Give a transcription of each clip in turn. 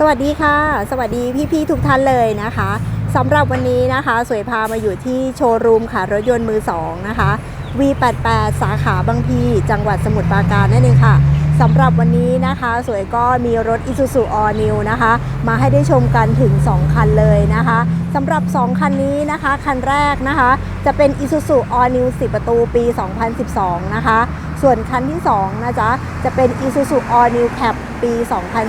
สวัสดีค่ะ สวัสดีพี่ๆทุกท่านเลยนะคะสำหรับวันนี้นะคะ สวยพามาอยู่ที่โชว์รูมค่ะรถยนต์มือสองนะคะ V88 สาขาบางพีจังหวัดสมุทรปราการนั่นเองค่ะ สำหรับวันนี้นะคะ สวยก็มีรถ Isuzu All New นะคะ มาให้ได้ชมกันถึง 2 คันเลยนะคะสำหรับ 2 คันนี้นะคะ คันแรกนะคะ จะเป็น Isuzu All New 10 ประตูปี 2012 นะคะ ส่วนคันที่ 2 นะจ๊ะ จะเป็น Isuzu All New Cap ปี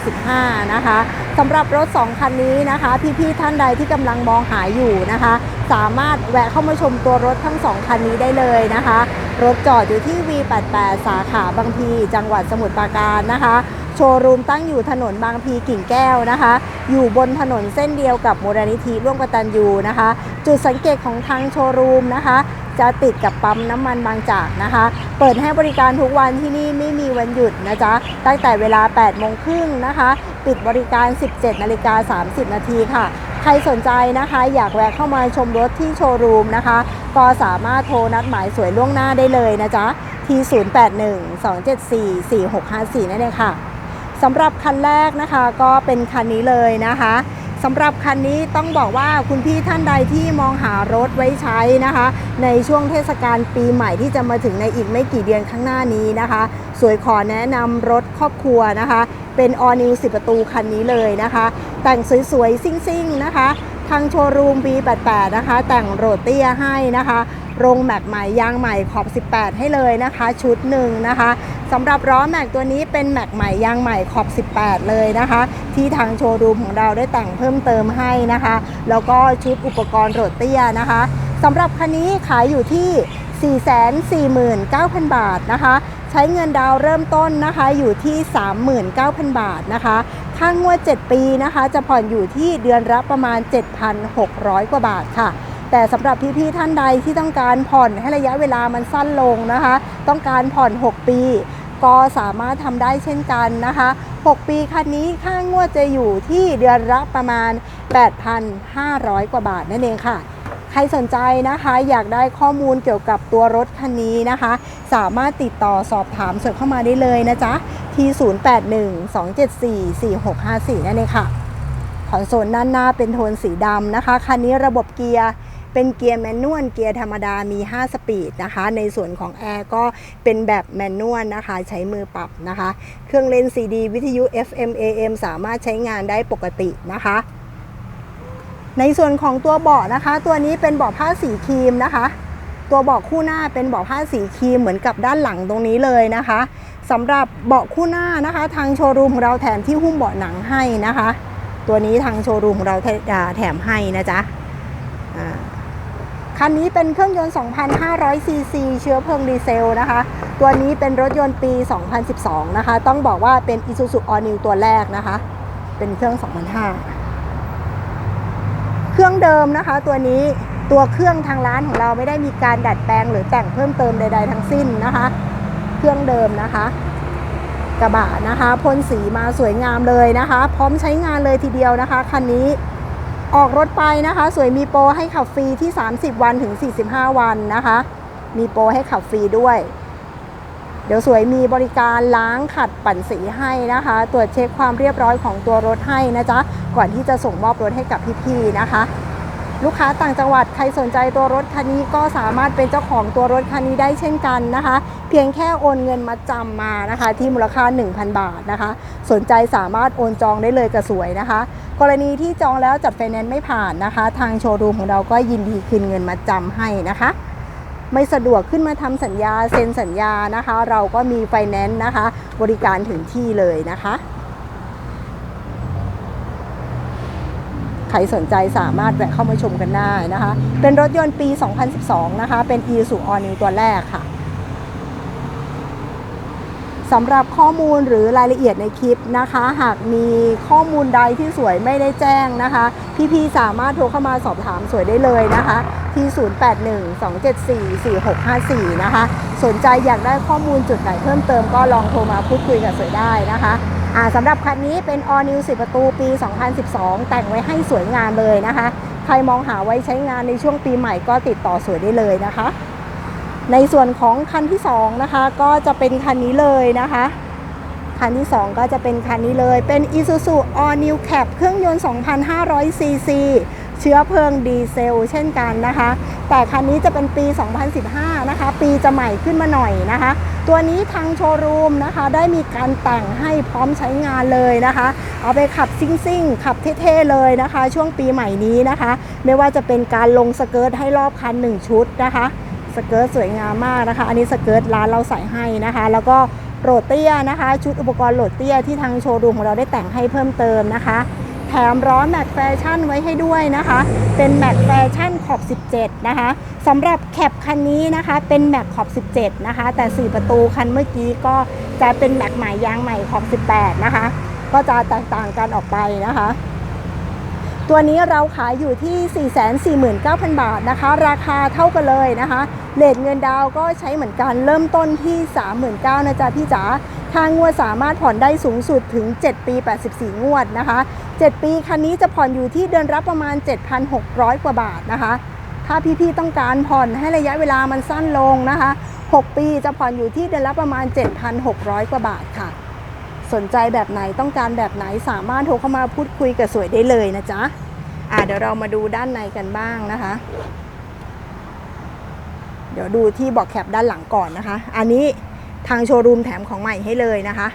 2015 นะคะสำหรับรถ 2 คันนี้นะคะ พี่ๆท่านใดที่กำลังมองหาอยู่นะคะ สามารถแวะเข้ามาชมตัวรถทั้ง 2 คันนี้ได้เลยนะคะ รถจอดอยู่ที่ V88 สาขาบางพี จังหวัดสมุทรปราการนะคะ โชว์รูมตั้งอยู่ถนนบางพีกิ่งแก้วนะคะ อยู่บนถนนเส้นเดียวกับมูลนิธิร่วมกตันยูนะคะ จุดสังเกตของทางโชว์รูมนะคะจะติดกับปั๊มน้ำมันบางจากนะคะ เปิดให้บริการทุกวันที่นี่ไม่มีวันหยุดนะจ๊ะ ตั้งแต่เวลา 8 โมงครึ่งนะคะ ปิดบริการ 17 นาฬิกา 30 นาทีค่ะ รสนใจนะคะ อยากแวะเข้ามาชมรถที่โชว์รูมนะคะ ก็สามารถโทรนัดหมายสวยล่วงหน้าได้เลยนะจ๊ะที่ 0812744654 นั่นเองค่ะสำหรับคันแรกนะคะก็เป็นคันนี้เลยนะคะ สำหรับคันนี้ต้องบอกว่าคุณพี่ท่านใดที่มองหารถไว้ใช้นะคะ ในช่วงเทศกาลปีใหม่ที่จะมาถึงในอีกไม่กี่เดือนข้างหน้านี้นะคะ สวยขอแนะนำรถครอบครัวนะคะ เป็น All New 10 ประตูคันนี้เลยนะคะ แต่งสวยๆ ซิ่งๆ นะคะ ทางโชว์รูม B88 นะคะ แต่งโรเตียให้นะคะ โรงแม็กใหม่ยางใหม่ขอบ 18 ให้เลยนะคะ ชุดหนึ่งนะคะสำหรับล้อแม็กตัวนี้เป็นแม็กใหม่ยางใหม่ขอบ 18 เลยนะคะ ที่ทางโชว์รูมของเราได้แต่งเพิ่มเติมให้นะคะ แล้วก็ชุดอุปกรณ์โรเตียนะคะสำหรับคันนี้ขายอยู่ที่ 449,000 บาทนะคะ ใช้เงินดาวเริ่มต้นนะคะอยู่ที่ 39,000 บาทนะคะค่างวด 7 ปีนะคะ จะผ่อนอยู่ที่เดือนละประมาณ 7,600 กว่าบาทค่ะ แต่สำหรับพี่ๆท่านใดที่ต้องการผ่อนให้ระยะเวลามันสั้นลงนะคะ ต้องการผ่อน 6 ปี ก็สามารถทำได้เช่นกันนะคะ 6 ปีคันนี้ค่างวดจะอยู่ที่เดือนละประมาณ 8,500 กว่าบาทนั่นเองค่ะใครสนใจนะคะอยากได้ข้อมูลเกี่ยวกับตัวรถคันนี้นะคะ สามารถติดต่อสอบถามเสิร์ฟเข้ามาได้เลยนะจ๊ะ ที่ 0812744654 นั่นเองค่ะ คอนโซลด้านหน้าเป็นโทนสีดำนะคะ คันนี้ระบบเกียร์ เป็นเกียร์แมนนวลเกียร์ธรรมดามี 5 สปีดนะคะ ในส่วนของแอร์ก็เป็นแบบแมนนวลนะคะ ใช้มือปรับนะคะ เครื่องเล่น CD วิทยุ FM AM สามารถใช้งานได้ปกตินะคะในส่วนของตัวเบาะนะคะ ตัวนี้เป็นเบาะผ้าสีครีมนะคะ ตัวเบาะคู่หน้าเป็นเบาะผ้าสีครีมเหมือนกับด้านหลังตรงนี้เลยนะคะสำหรับเบาะคู่หน้านะคะ ทางโชว์รูมของเราแถมที่หุ้มเบาะหนังให้นะคะ ตัวนี้ทางโชว์รูมของเราแถมให้นะจ๊ะอ่า คันนี้เป็นเครื่องยนต์ 2,500 ซีซีเชื้อเพลิงดีเซลนะคะ ตัวนี้เป็นรถยนต์ปี 2012 นะคะ ต้องบอกว่าเป็น Isuzu All New ตัวแรกนะคะ เป็นเครื่อง 2,500 เครื่องเดิมนะคะ ตัวนี้ตัวเครื่องทางร้านของเราไม่ได้มีการดัดแปลงหรือแต่งเพิ่มเติมใด ๆ ทั้งสิ้นนะคะ เครื่องเดิมนะคะ กระบะนะคะพ่นสีมาสวยงามเลยนะคะ พร้อมใช้งานเลยทีเดียวนะคะคันนี้ ออกรถไปนะคะ สวยมีโปรให้ขับฟรีที่ 30 วันถึง 45 วันนะคะ มีโปรให้ขับฟรีด้วย เดี๋ยวสวยมีบริการล้างขัดปั่นสีให้นะคะ ตรวจเช็คความเรียบร้อยของตัวรถให้นะจ๊ะ ก่อนที่จะส่งมอบรถให้กับพี่ๆนะคะ ลูกค้าต่างจังหวัดใครสนใจตัวรถคันนี้ก็สามารถเป็นเจ้าของตัวรถคันนี้ได้เช่นกันนะคะ เพียงแค่โอนเงินมาจำมานะคะ ที่มูลค่า 1,000 บาทนะคะ สนใจสามารถโอนจองได้เลยกับสวยนะคะ กรณีที่จองแล้วจัดไฟแนนซ์ไม่ผ่านนะคะ ทางโชว์รูมของเราก็ยินดีคืนเงินมาจำให้นะคะ ไม่สะดวกขึ้นมาทำสัญญาเซ็นสัญญานะคะ เราก็มีไฟแนนซ์นะคะ บริการถึงที่เลยนะคะใครสนใจสามารถแวะเข้ามาชมกันได้นะคะ เป็นรถยนต์ปี 2012 นะคะ เป็น e s u All New ตัวแรกค่ะ สำหรับข้อมูลหรือรายละเอียดในคลิปนะคะ หากมีข้อมูลใดที่สวยไม่ได้แจ้งนะคะ พี่ๆสามารถโทรเข้ามาสอบถามสวยได้เลยนะคะ ที่ 0812744654 นะคะ สนใจอยากได้ข้อมูลจุดไหนเพิ่มเติมก็ลองโทรมาพูดคุยกับสวยได้นะคะอ่าสำหรับคันนี้เป็น All New 10 ประตูปี 2012 แต่งไว้ให้สวยงามเลยนะคะ ใครมองหาไว้ใช้งานในช่วงปีใหม่ก็ติดต่อสวยได้เลยนะคะ ในส่วนของคันที่2นะคะก็จะเป็นคันนี้เลยนะคะคันที่ 2 ก็จะเป็นคันนี้เลย เป็น Isuzu All New Cap เครื่องยนต์ 2,500ซีซีเชื้อเพลิงดีเซลเช่นกันนะคะ แต่คันนี้จะเป็นปี 2015 นะคะ ปีจะใหม่ขึ้นมาหน่อยนะคะ ตัวนี้ทางโชว์รูมนะคะ ได้มีการแต่งให้พร้อมใช้งานเลยนะคะ เอาไปขับซิ่งซิ่งๆขับเท่ๆเลยนะคะ ช่วงปีใหม่นี้นะคะ ไม่ว่าจะเป็นการลงสเกิร์ตให้รอบคัน 1 ชุดนะคะ สเกิร์ตสวยงามมากนะคะ อันนี้สเกิร์ตร้านเราใส่ให้นะคะ แล้วก็โรดเตี้ยนะคะ ชุดอุปกรณ์โรดเตี้ยที่ทางโชว์รูมของเราได้แต่งให้เพิ่มเติมนะคะ แถมร้อนแม็กแฟชั่นไว้ให้ด้วยนะคะ เป็นแม็กแฟชั่นขอบ 17 นะคะสำหรับแคปคันนี้นะคะ เป็นแม็กขอบ 17 นะคะ แต่ 4 ประตูคันเมื่อกี้ก็จะเป็นแม็กใหม่ยางใหม่ขอบ 18 นะคะ ก็จะแตกต่างกันออกไปนะคะ ตัวนี้เราขายอยู่ที่ 449,000 บาทนะคะ ราคาเท่ากันเลยนะคะเลทเงินดาวก็ใช้เหมือนกันเริ่มต้นที่ 39,000นะจ๊ะพี่จ๋าทางงวดสามารถผ่อนได้สูงสุดถึง 7 ปี 84 งวดนะคะ 7 ปีคันนี้จะผ่อนอยู่ที่เดือนรับประมาณ 7,600 กว่าบาทนะคะ ถ้าพี่ๆต้องการผ่อนให้ระยะเวลามันสั้นลงนะคะ 6 ปีจะผ่อนอยู่ที่เดือนละประมาณ 7,600 กว่าบาทค่ะ สนใจแบบไหนต้องการแบบไหนสามารถโทรเข้ามาพูดคุยกับสวยได้เลยนะจ๊ะอ่าเดี๋ยวเรามาดูด้านในกันบ้างนะคะ เดี๋ยวดูที่บอกแคปด้านหลังก่อนนะคะ อันนี้ทางโชว์รูมแถมของใหม่ให้เลยนะคะ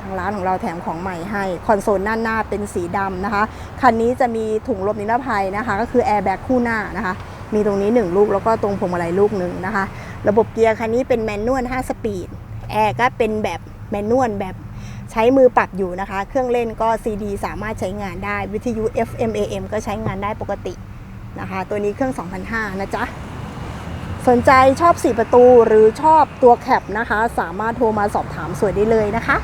ทางร้านของเราแถมของใหม่ให้ คอนโซลด้านหน้าเป็นสีดำนะคะ คันนี้จะมีถุงลมนิรภัยนะคะ ก็คือแอร์แบ็กคู่หน้านะคะ มีตรงนี้ 1 ลูกแล้วก็ตรงพวงมาลัยลูกหนึ่งนะคะ ระบบเกียร์คันนี้เป็นแมนนวล5สปีด แอร์ก็เป็นแบบ แมนนวลแบบใช้มือปรับอยู่นะคะ เครื่องเล่นก็ CD สามารถใช้งานได้ วิทยุ FM AM ก็ใช้งานได้ปกตินะคะ ตัวนี้เครื่อง 2005 นะจ๊ะ สนใจชอบ 4 ประตูหรือชอบตัวแคปนะคะ สามารถโทรมาสอบถามสวยได้เลยนะคะ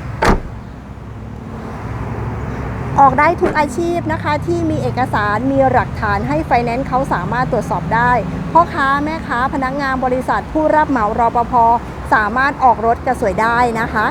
ออกได้ทุกอาชีพนะคะ ที่มีเอกสารมีหลักฐานให้ไฟแนนซ์เขาสามารถตรวจสอบได้ พ่อค้าแม่ค้าพนักงานบริษัทผู้รับเหมารอปภสามารถออกรถกระสวยได้นะคะ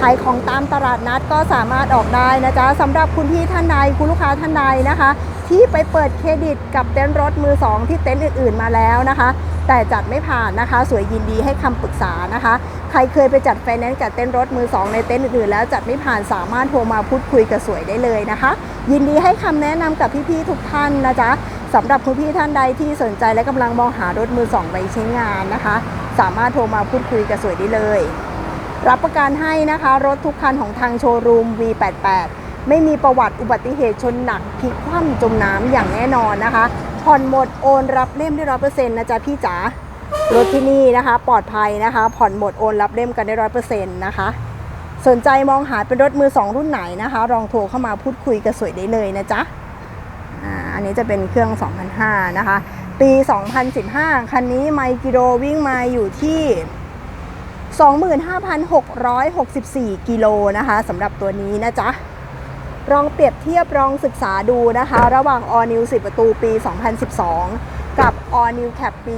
ขายของตามตลาดนัดก็สามารถออกได้นะจ๊ะสำหรับคุณพี่ท่านใดคุณลูกค้าท่านใดนะคะ ที่ไปเปิดเครดิตกับเต็นท์รถมือสองที่เต็นท์อื่น ๆมาแล้วนะคะ แต่จัดไม่ผ่านนะคะ สวยยินดีให้คำปรึกษานะคะ ใครเคยไปจัดไฟแนนซ์กับเต็นท์รถมือสองในเต็นท์อื่นๆแล้วจัดไม่ผ่านสามารถโทรมาพูดคุยกับสวยได้เลยนะคะ ยินดีให้คำแนะนำกับพี่ๆทุกท่านนะจ๊ะสำหรับคุณพี่ท่านใดที่สนใจและกำลังมองหารถมือสองไปใช้งานนะคะ สามารถโทรมาพูดคุยกับสวยได้เลย รับประกันให้นะคะ รถทุกคันของทางโชว์รูม V88 ไม่มีประวัติอุบัติเหตุชนหนักพลิกคว่ำจมน้ำอย่างแน่นอนนะคะ ผ่อนหมดโอนรับเล่มได้ร้อยเปอร์เซ็นต์นะจ๊ะพี่จ๋ารถที่นี่นะคะ ปลอดภัยนะคะ ผ่อนหมดโอนรับเล่มกันได้ร้อยเปอร์เซ็นต์นะคะ สนใจมองหาเป็นรถมือสองรุ่นไหนนะคะ ลองโทรเข้ามาพูดคุยกับสวยได้เลยนะจ๊ะอ่าอันนี้จะเป็นเครื่อง 2005 นะคะ ปี 2015 คันนี้ไมล์กิโลวิ่งมาอยู่ที่ 25,664 กิโลนะคะสำหรับตัวนี้นะจ๊ะลองเปรียบเทียบลองศึกษาดูนะคะ ระหว่าง All New 10 ประตูปี 2012 กับ All New Cap ปี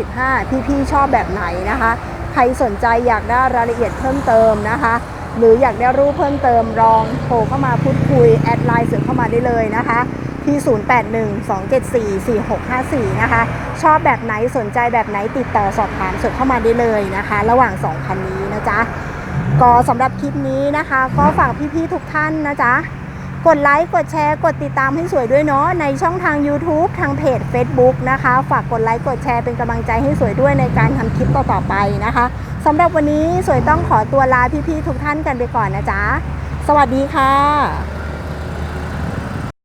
2015 พี่ๆชอบแบบไหนนะคะ ใครสนใจอยากได้รายละเอียดเพิ่มเติมนะคะ หรืออยากได้รูปเพิ่มเติมลองโทรเข้ามาพูดคุย แอดไลน์เสือเข้ามาได้เลยนะคะ ที่ 0812744654 นะคะ ชอบแบบไหนสนใจแบบไหนติดต่อสอบถามสือเข้ามาได้เลยนะคะ ระหว่าง 2 คันนี้นะจ๊ะ ก็สำหรับคลิปนี้นะคะ ก็ฝากพี่ๆทุกท่านนะจ๊ะ กดไลค์ กดแชร์ กดติดตามให้สวยด้วยเนาะ ในช่องทาง YouTube ทางเพจ Facebook นะคะ ฝากกดไลค์ กดแชร์เป็นกำลังใจให้สวยด้วยในการทำคลิปต่อๆไปนะคะสำหรับวันนี้สวยต้องขอตัวลาพี่ๆทุกท่านกันไปก่อนนะจ๊ะ สวัสดีค่ะ